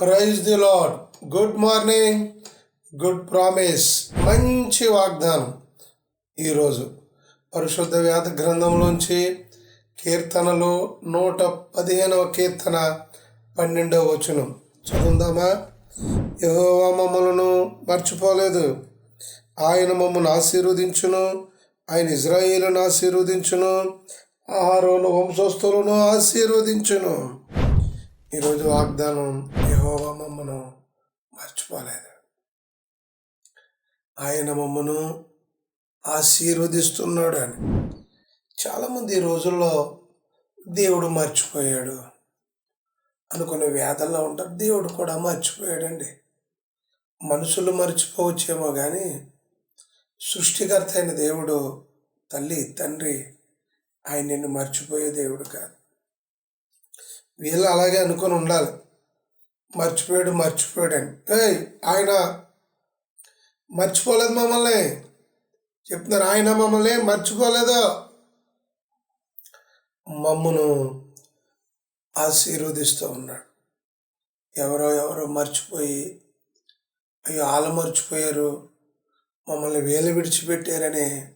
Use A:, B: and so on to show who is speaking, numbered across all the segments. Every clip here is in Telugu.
A: Praise the lord good morning good promise మంచి వాగ్దానం ఈరోజు. పరిశుద్ధ వ్యాధ గ్రంథంలోంచి కీర్తనలో నూట పదిహేనవ కీర్తన పన్నెండవ వచనం. చదువుదామా? యహోవా మమ్మలను మర్చిపోలేదు. ఆయన మమ్మల్ని ఆశీర్వదించును. ఆయన ఇజ్రాయిలను ఆశీర్వదించును. ఆహారోను వంశస్థులను ఆశీర్వదించును. ఈరోజు వాగ్దానం యహోవా మమ్మను మర్చిపోలేదు. ఆయన మమ్మను ఆశీర్వదిస్తున్నాడు అని చాలామంది ఈ రోజుల్లో దేవుడు మర్చిపోయాడు. అనుకునే వేదల్లో ఉంటారు. దేవుడు కూడా మర్చిపోయాడండి. మనుషులు మర్చిపోవచ్చేమో కానీ సృష్టికర్త అయిన దేవుడు తల్లి తండ్రి ఆయన నిన్ను మర్చిపోయే దేవుడు కాదు. వీళ్ళు అలాగే అనుకొని ఉండాలి. మర్చిపోయాడు మర్చిపోయాడు అని ఏయ్ ఆయన మర్చిపోలేదు మమ్మల్ని. చెప్తున్నారు ఆయన మమ్మల్ని మర్చిపోలేదు. మమ్మను ఆశీర్వదిస్తూ ఉన్నాడు. ఎవరో ఎవరో మర్చిపోయి అయ్యో వాళ్ళు మర్చిపోయారు. మమ్మల్ని వేలు విడిచిపెట్టారనే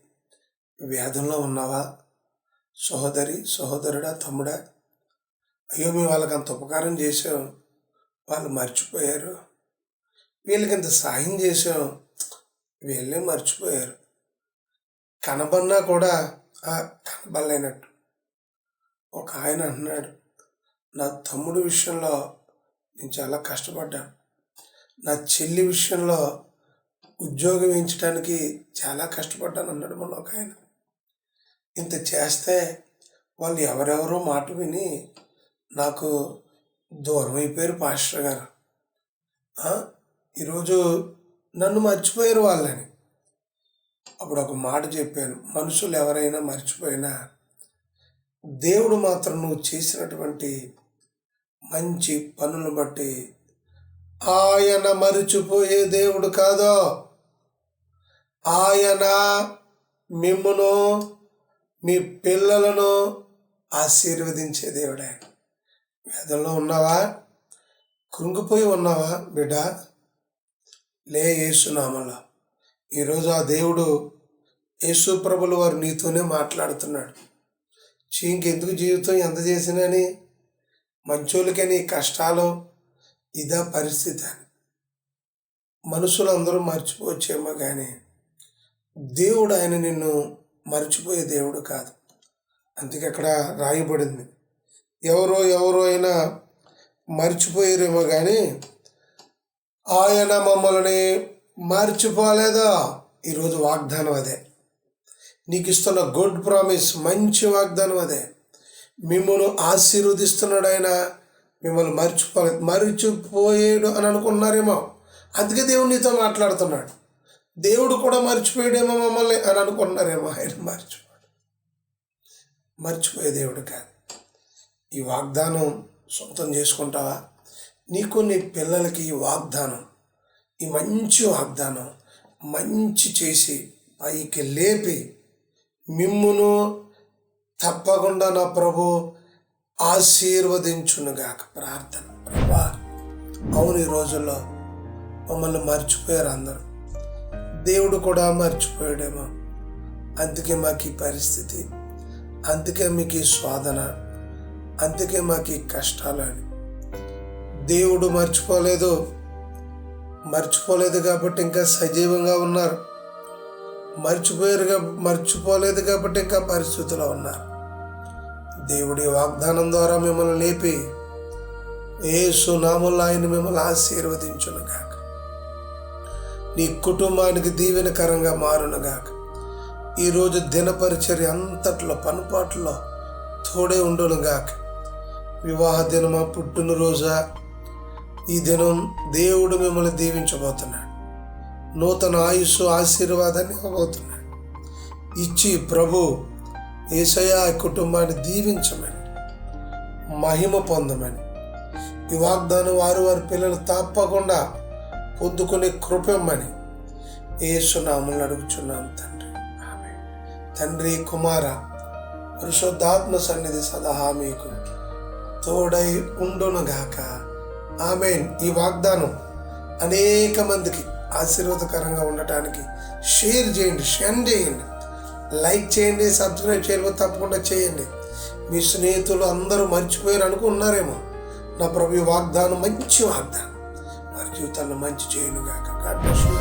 A: వేదంలో ఉన్నావా? సహోదరి సహోదరుడా తమ్ముడా అయ్యో మేము వాళ్ళకి అంత ఉపకారం చేసాం వాళ్ళు మర్చిపోయారు. వీళ్ళకి ఇంత సాయం చేసాం వీళ్ళే మర్చిపోయారు. కనబన్నా కూడా ఆ కనబడలేనట్టు. ఒక ఆయన అంటున్నాడు నా తమ్ముడు విషయంలో నేను చాలా కష్టపడ్డాను. నా చెల్లి విషయంలో ఉద్యోగం వేయించడానికి చాలా కష్టపడ్డాను అన్నాడు మొన్న ఒక ఆయన. ఇంత చేస్తే వాళ్ళు ఎవరెవరో మాట విని నాకు దూరం అయిపోయారు పాస్టర్ గారు. ఈరోజు నన్ను మర్చిపోయారు వాళ్ళని. అప్పుడు ఒక మాట చెప్పాను మనుషులు ఎవరైనా మర్చిపోయినా దేవుడు మాత్రం నువ్వు చేసినటువంటి మంచి పనులు బట్టి ఆయన మరిచిపోయే దేవుడు కాదో. ఆయన మిమ్మను మీ పిల్లలను ఆశీర్వదించే దేవుడు ఆయన. వేదంలో ఉన్నావా? కృంగిపోయి ఉన్నావా బిడ్డ? లే యేసునామలో ఈరోజు ఆ దేవుడు యేసు ప్రభులు వారు నీతోనే మాట్లాడుతున్నాడు. చీ ఇంకెందుకు జీవితం? ఎంత చేసినని మంచోళ్ళకని కష్టాలు ఇదా పరిస్థితి అని. మనుషులందరూ మర్చిపోవచ్చేమో కానీ దేవుడు ఆయన నిన్ను మర్చిపోయే దేవుడు కాదు. అందుకే అక్కడ రాయబడింది. ఎవరో ఎవరో అయినా మర్చిపోయారేమో కానీ ఆయన మమ్మల్ని మర్చిపోలేదా? ఈరోజు వాగ్దానం అదే. నీకు ఇస్తున్న గుడ్ ప్రామిస్ మంచి వాగ్దానం అదే. మిమ్మల్ని ఆశీర్వదిస్తున్నాడు ఆయన. మిమ్మల్ని మర్చిపోలేదు మర్చిపోయాడు అని అనుకున్నారేమో. అందుకే దేవుడు నీతో మాట్లాడుతున్నాడు. దేవుడు కూడా మర్చిపోయాడేమో మమ్మల్ని అని అనుకున్నారేమో ఆయన. మర్చిపోయాడు మర్చిపోయే దేవుడు కాదు. ఈ వాగ్దానం సొంతం చేసుకుంటావా? నీకు నీ పిల్లలకి ఈ వాగ్దానం ఈ మంచి వాగ్దానం మంచి చేసి పైకి లేపి మిమ్మును తప్పకుండా నా ప్రభు ఆశీర్వదించునుగాక. ప్రార్థన. ప్రభా అవును ఈ రోజుల్లో మమ్మల్ని మర్చిపోయారు అందరూ. దేవుడు కూడా మర్చిపోయాడేమో. అందుకే మాకు ఈ పరిస్థితి అందుకే మీకు ఈ శోధన అందుకే మాకు ఈ కష్టాలు అని దేవుడు మర్చిపోలేదు. మర్చిపోలేదు కాబట్టి ఇంకా సజీవంగా ఉన్నారు. మర్చిపోయారు మర్చిపోలేదు కాబట్టి ఇంకా పరిస్థితిలో ఉన్నారు. దేవుడి వాగ్దానం ద్వారా మిమ్మల్ని లేపి ఏసు నామంలో ఆయన మిమ్మల్ని ఆశీర్వదించును గాక. నీ కుటుంబానికి దీవెనకరంగా మారును గాక. ఈరోజు దినపరిచర్య అంతట్లో పనుపాట్లో తోడే ఉండును గాక. వివాహ దినమా పుట్టినరోజా? ఈ దినం దేవుడు మిమ్మల్ని దీవించబోతున్నాడు. నూతన ఆయుస్సు ఆశీర్వాదాన్ని ఇవ్వబోతున్నాడు. ఇచ్చి ప్రభు ఏసయ కుటుంబాన్ని దీవించమని మహిమ పొందమని ఈ వాగ్దానం వారు వారి పిల్లలు తప్పకుండా పొందుకునే కృపమ్మని ఏసునామని అడుగుచున్నాం తండ్రి. తండ్రి కుమార పరిశుద్ధాత్మ సన్నిధి సదహా మీకు. తోడై ఉండునుగాక. ఆమెన్. ఈ వాగ్దానం అనేక మందికి ఆశీర్వాదకరంగా ఉండటానికి షేర్ చేయండి షేర్ చేయండి. లైక్ చేయండి సబ్స్క్రైబ్ చేయకపోతే తప్పకుండా చేయండి. మీ స్నేహితులు అందరూ మర్చిపోయారు అనుకున్నారేమో. నా ప్రభు ఈ వాగ్దానం మంచి వాగ్దానం. వారి జీవితాల్లో మంచి చేయను గాక గాడ్ బ్లెస్